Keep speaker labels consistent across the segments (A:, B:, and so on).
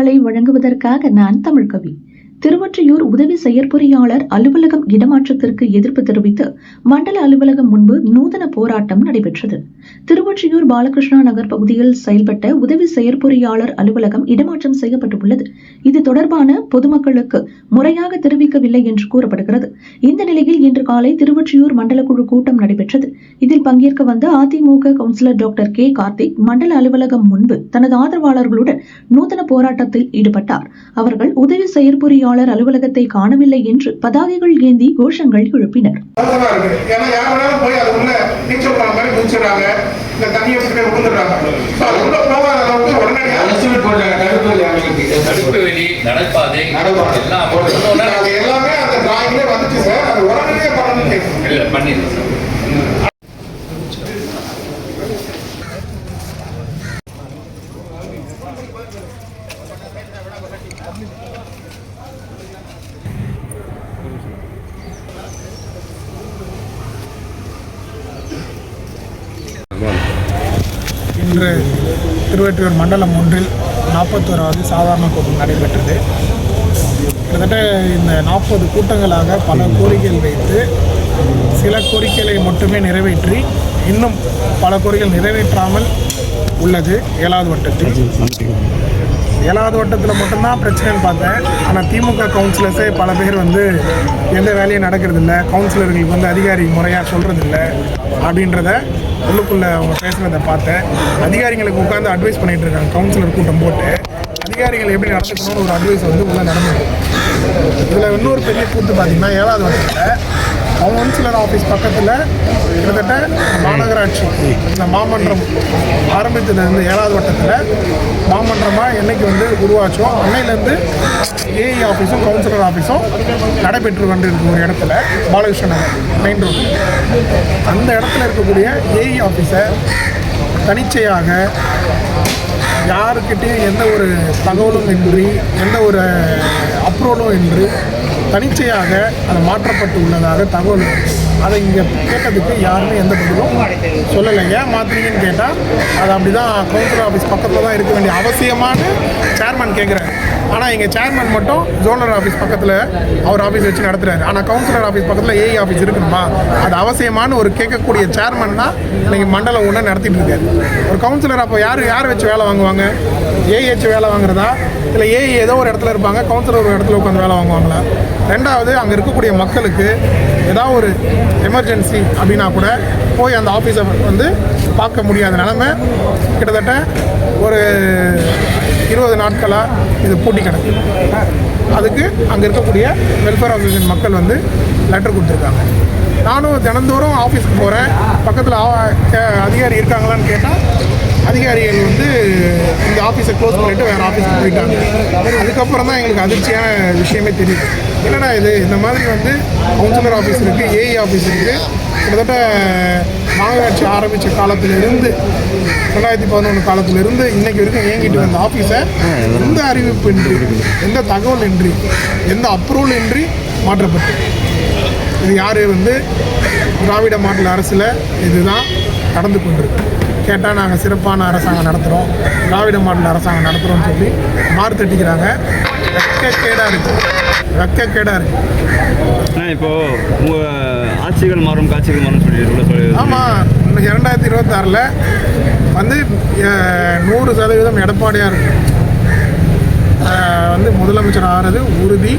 A: சேவைகளை வழங்குவதற்காக நான் தமிழ்கவி திருவொற்றியூர் உதவி செயற்பொறியாளர் அலுவலகம் இடமாற்றத்திற்கு எதிர்ப்பு தெரிவித்து மண்டல அலுவலகம் முன்பு நூதன போராட்டம் நடைபெற்றது. திருவொற்றியூர் பாலகிருஷ்ணா நகர் பகுதியில் செயல்பட்ட உதவி செயற்பொறியாளர் அலுவலகம் இடமாற்றம் செய்யப்பட்டுள்ளது. இது தொடர்பான பொதுமக்களுக்கு முறையாக தெரிவிக்கவில்லை என்று கூறப்படுகிறது. இந்த நிலையில் இன்று காலை திருவொற்றியூர் மண்டல குழு கூட்டம் நடைபெற்றது. இதில் பங்கேற்க வந்த AIADMK councillor doctor K. Karthik மண்டல அலுவலகம் முன்பு தனது ஆதரவாளர்களுடன் நூதன போராட்டத்தில் ஈடுபட்டார். அவர்கள் உதவி செயற்பொறியாளர் அலுவலகத்தை காணவில்லை என்று பதாகைகள் ஏந்தி கோஷங்கள் எழுப்பினர்.
B: மாதிரி குதிச்சிடுறாங்க இந்த தண்ணியை விட்டு விழுந்துடுறாங்க ஸோ அது உள்ள போகாத அளவுக்கு உடனடியாக
C: அரசியல் போட்ட கருத்து அவங்களுக்கு
D: தடுப்பு வெளி நடப்பாதை
C: நடப்பாதை.
D: எல்லாம்
B: அது எல்லாமே அந்த டிராயிங்லேயே வந்துச்சு சார் அது உடனடியாக பண்ணணும்னு கேட்குறேன்
D: இல்ல பண்ணிடுறேன் சார்
E: இன்று திருவெற்றியூர் மண்டலம் ஒன்றில் நாற்பத்தோராவது சாதாரண கூட்டம் நடைபெற்றது. கிட்டத்தட்ட இந்த நாற்பது கூட்டங்களாக பல கோரிக்கைகள் வைத்து சில கோரிக்கைகளை மட்டுமே நிறைவேற்றி இன்னும் பல கோரிக்கைகள் நிறைவேற்றாமல் உள்ளது ஏழாவது வட்டத்தில். ஏழாவது வட்டத்தில் மட்டும்தான் பிரச்சனைன்னு பார்த்தேன். ஆனால் திமுக கவுன்சிலர்ஸே பல பேர் வந்து எந்த வேலையும் நடக்கிறதில்ல. கவுன்சிலர்களுக்கு வந்து அதிகாரி முறையாக சொல்கிறதில்ல அப்படின்றத உள்ளுக்குள்ளே அவங்க பேசுகிறத பார்த்தேன். அதிகாரிகளுக்கு உட்காந்து அட்வைஸ் பண்ணிகிட்டு இருக்காங்க கவுன்சிலர் கூட்டம் போட்டு. அதிகாரிகள் எப்படி நடந்துக்கணும்னு ஒரு அட்வைஸ் வந்து உள்ளே நடந்தது. இதில் இன்னொரு பெரிய கூத்து பார்த்தீங்கன்னா ஏழாவது வட்டத்தில் கவுன்சிலர் ஆஃபீஸ் பக்கத்தில் கிட்டத்தட்ட மாநகராட்சி இந்த மாமன்றம் ஆரம்பித்ததுலேருந்து ஏழாவது வட்டத்தில் மாமன்றமாக என்னைக்கு வந்து உருவாச்சோ அன்னையிலேருந்து ஏஇ ஆஃபீஸும் கவுன்சிலர் ஆஃபீஸும் நடைபெற்று கொண்டிருக்கும் ஒரு இடத்துல பாலகிருஷ்ணன் மெயின் ரோடு அந்த இடத்துல இருக்கக்கூடிய ஏஇ ஆஃபீஸை தனிச்சையாக யாருக்கிட்டேயும் எந்த ஒரு தகவலும் இன்றி எந்த ஒரு அப்ரூவலும் இன்றி தனிச்சையாக அது மாற்றப்பட்டு உள்ளதாக தகவல் அதை இங்கே கேட்டதுக்கு யாருமே எந்த பதிலும் சொல்லலை. ஏன் மாற்றினீங்கன்னு கேட்டால் அது அப்படி தான் கவுன்சிலர் ஆஃபீஸ் பக்கத்தில் தான் இருக்க வேண்டிய அவசியமான சேர்மன் கேட்குறாரு ஆனால் எங்கள் சேர்மன் மட்டும் ஜோனல் ஆஃபீஸ் பக்கத்தில் அவர் ஆஃபீஸ் வச்சு நடத்துறாரு. ஆனால் கவுன்சிலர் ஆஃபீஸ் பக்கத்தில் ஏஐ ஆஃபீஸ் இருக்கணுமா அது அவசியமான ஒரு கேட்கக்கூடிய சேர்மன் தான் இன்னைக்கு மண்டலம் ஒன்று நடத்திட்டு இருக்காரு. ஒரு கவுன்சிலர் அப்போ யார் யார் வச்சு வேலை வாங்குவாங்க? ஏஐ வச்சு வேலை வாங்குறதா? இல்லை ஏஐ ஏதோ ஒரு இடத்துல இருப்பாங்க கவுன்சிலர் ஒரு இடத்துல உட்காந்து வேலை வாங்குவாங்களா? ரெண்டாவது அங்கே இருக்கக்கூடிய மக்களுக்கு ஏதாவது ஒரு எமர்ஜென்சி அப்படின்னா கூட போய் அந்த ஆஃபீஸை வந்து பார்க்க முடியாத நிலமை கிட்டத்தட்ட ஒரு இருபது நாட்களாக இது பூட்டி கிடக்கு. அதுக்கு அங்கே இருக்கக்கூடிய வெல்ஃபேர் அசோசியேஷன் மக்கள் வந்து லெட்டர் கொடுத்துருக்காங்க. நானும் தினந்தோறும் ஆஃபீஸ்க்கு போகிறேன் பக்கத்தில் அதிகாரி இருக்காங்களான்னு கேட்டால் அதிகாரிகள் வந்து இந்த ஆஃபீஸை க்ளோஸ் பண்ணிட்டு வேறு ஆஃபீஸ்க்கு போயிட்டாங்க. அதுக்கப்புறம் தான் எங்களுக்கு அதிர்ச்சியான விஷயமே தெரியுது. என்னடா இது? இந்த மாதிரி வந்து கவுன்சிலர் ஆஃபீஸ் இருக்குது ஏஇ ஆஃபீஸ் இருக்குது கிட்டத்தட்ட மாநகராட்சி ஆரம்பித்த காலத்திலிருந்து ரெண்டாயிரத்தி பதினொன்று காலத்திலிருந்து இன்னைக்கு வரைக்கும் இயங்கிட்டு வந்த ஆஃபீஸை எந்த அறிவிப்பு இன்றி எந்த தகவல் இன்றி எந்த அப்ரூவல் இன்றி மாற்றப்பட்டு. இது யார் வந்து திராவிட மாநில அரசில் இதுதான் நடந்து கொண்டிருக்கு. கேட்டால் நாங்கள் சிறப்பான அரசாங்கம் நடத்துகிறோம் திராவிட மாடல் அரசாங்கம் நடத்துகிறோம்னு சொல்லி மாறு தட்டிக்கிறாங்க வெக்கக்கேடாக இருக்குது வெக்கக்கேடாக இருக்குது
F: ஆ இப்போ உங்க ஆட்சிகள் மாறும் காட்சிகள் மாறும் சொல்லி
E: ஆமாம் இன்னைக்கு இரண்டாயிரத்தி இருபத்தாறில் வந்து நூறு சதவீதம் எடப்பாடியாக இருக்கு வந்து முதலமைச்சர் ஆகிறது உறுதி.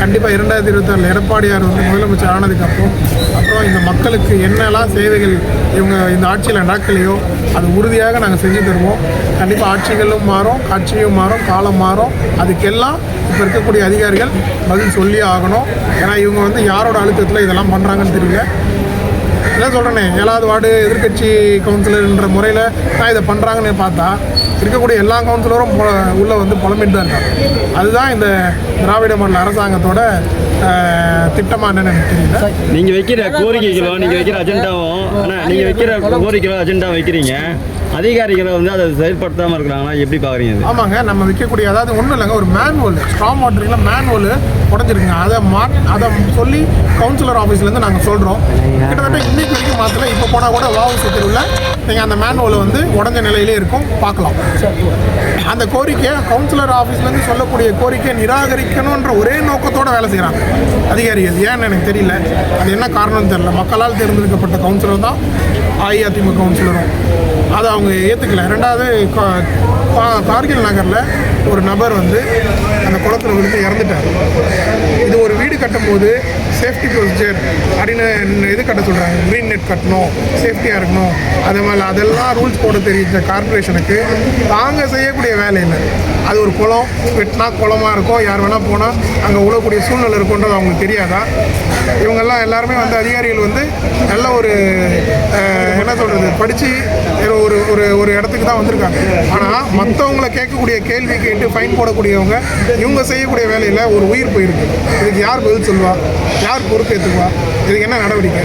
E: கண்டிப்பாக இரண்டாயிரத்தி இருபத்தாறில் எடப்பாடியார் வந்து முதலமைச்சர் ஆனதுக்கப்புறம் அப்புறம் இந்த மக்களுக்கு என்னெல்லாம் சேவைகள் இவங்க இந்த ஆட்சியில் நடக்கலையோ அது உறுதியாக நாங்கள் செஞ்சு தருவோம். கண்டிப்பாக ஆட்சிகளும் மாறும் காட்சியும் மாறும் காலம் மாறும். அதுக்கெல்லாம் இப்போ இருக்கக்கூடிய அதிகாரிகள் பதில் சொல்லியே ஆகணும். ஏன்னா இவங்க வந்து யாரோட அழுத்தத்தில் இதெல்லாம் பண்ணுறாங்கன்னு தெரியல. என்ன சொல்கிறேனே ஏழாவது வார்டு எதிர்க்கட்சி கவுன்சிலர்ன்ற முறையில் நான் இதை பண்ணுறாங்கன்னு பார்த்தா இருக்கக்கூடிய எல்லா கவுன்சிலரும் உள்ள வந்து புலம்பிட்டு தான் இருக்காங்க. அதுதான் இந்த திராவிட மாடல் அரசாங்கத்தோட திட்டமா என்னன்னு தெரியல.
F: நீங்க வைக்கிற கோரிக்கைகளும் நீங்க வைக்கிற அஜெண்டாவும் ஆனா நீங்க வைக்கிற கோரிக்கைகளும் அஜெண்டா வைக்கிறீங்க? அதிகாரிகளை வந்து அதை செயல்படுத்தாமல் இருக்கிறாங்களா? எப்படி பார்க்குறீங்க அது
E: ஆமாங்க நம்ம விற்கக்கூடிய அதாவது ஒன்றும் இல்லைங்க ஒரு மேனுவல் ஸ்ட்ராங் வாட்டரில் மேனுவல் உடஞ்சிருக்குங்க. அதை மா அதை சொல்லி கவுன்சிலர் ஆஃபீஸ்லேருந்து நாங்கள் சொல்கிறோம் கிட்டத்தட்ட இன்னைக்கு வரைக்கும் மாற்றல இப்போ போனால் கூட வாவு தெருவில் நீங்கள் அந்த மேனுவல் வந்து உடஞ்ச நிலையிலே இருக்கும் பார்க்கலாம். அந்த கோரிக்கையை கவுன்சிலர் ஆஃபீஸ்லேருந்து சொல்லக்கூடிய கோரிக்கையை நிராகரிக்கணுன்ற ஒரே நோக்கத்தோடு வேலை செய்கிறாங்க அதிகாரிகள் ஏன்னு எனக்கு தெரியல. அது என்ன காரணம்னு தெரியல. மக்களால் தேர்ந்தெடுக்கப்பட்ட கவுன்சிலர் தான் அஇஅதிமுக கவுன்சிலரும் அதை அவங்க ஏற்றுக்கல ரெண்டாவது கா- கார்கில் நகரில் ஒரு நபர் வந்து அந்த குளத்துல விழுந்து இறந்துட்டார். இது ஒரு வீடு கட்டும்போது சேஃப்டி ப்ரொசீஜர் அப்படின்னு இது கட்ட சொல்கிறாங்க க்ரீன் நெட் கட்டணும் சேஃப்டியாக இருக்கணும். அதே மாதிரி அதெல்லாம் ரூல்ஸ் போட தெரிஞ்ச கார்பரேஷனுக்கு தாங்க செய்யக்கூடிய வேலையில் அது ஒரு குளம் வெட்டினா குளமாக இருக்கும். யார் வேணால் போனால் அங்கே உழக்கூடிய சூழ்நிலை இருக்குன்றது அவங்களுக்கு தெரியாதா? இவங்கெல்லாம் எல்லாருமே வந்து அதிகாரிகள் வந்து நல்ல ஒரு என்ன சொல்கிறது படித்து ஒரு ஒரு ஒரு இடத்துக்கு தான் வந்திருக்காங்க. ஆனால் மற்றவங்களை கேட்கக்கூடிய கேள்வி கேட்டு ஃபைன் போடக்கூடியவங்க இவங்க செய்யக்கூடிய வேலையில் ஒரு உயிர் போயிருக்கு. இதுக்கு யார் பதில் சொல்லுவா? யார் பொறுப்பேற்றுக்குவா இதுக்கு என்ன நடவடிக்கை?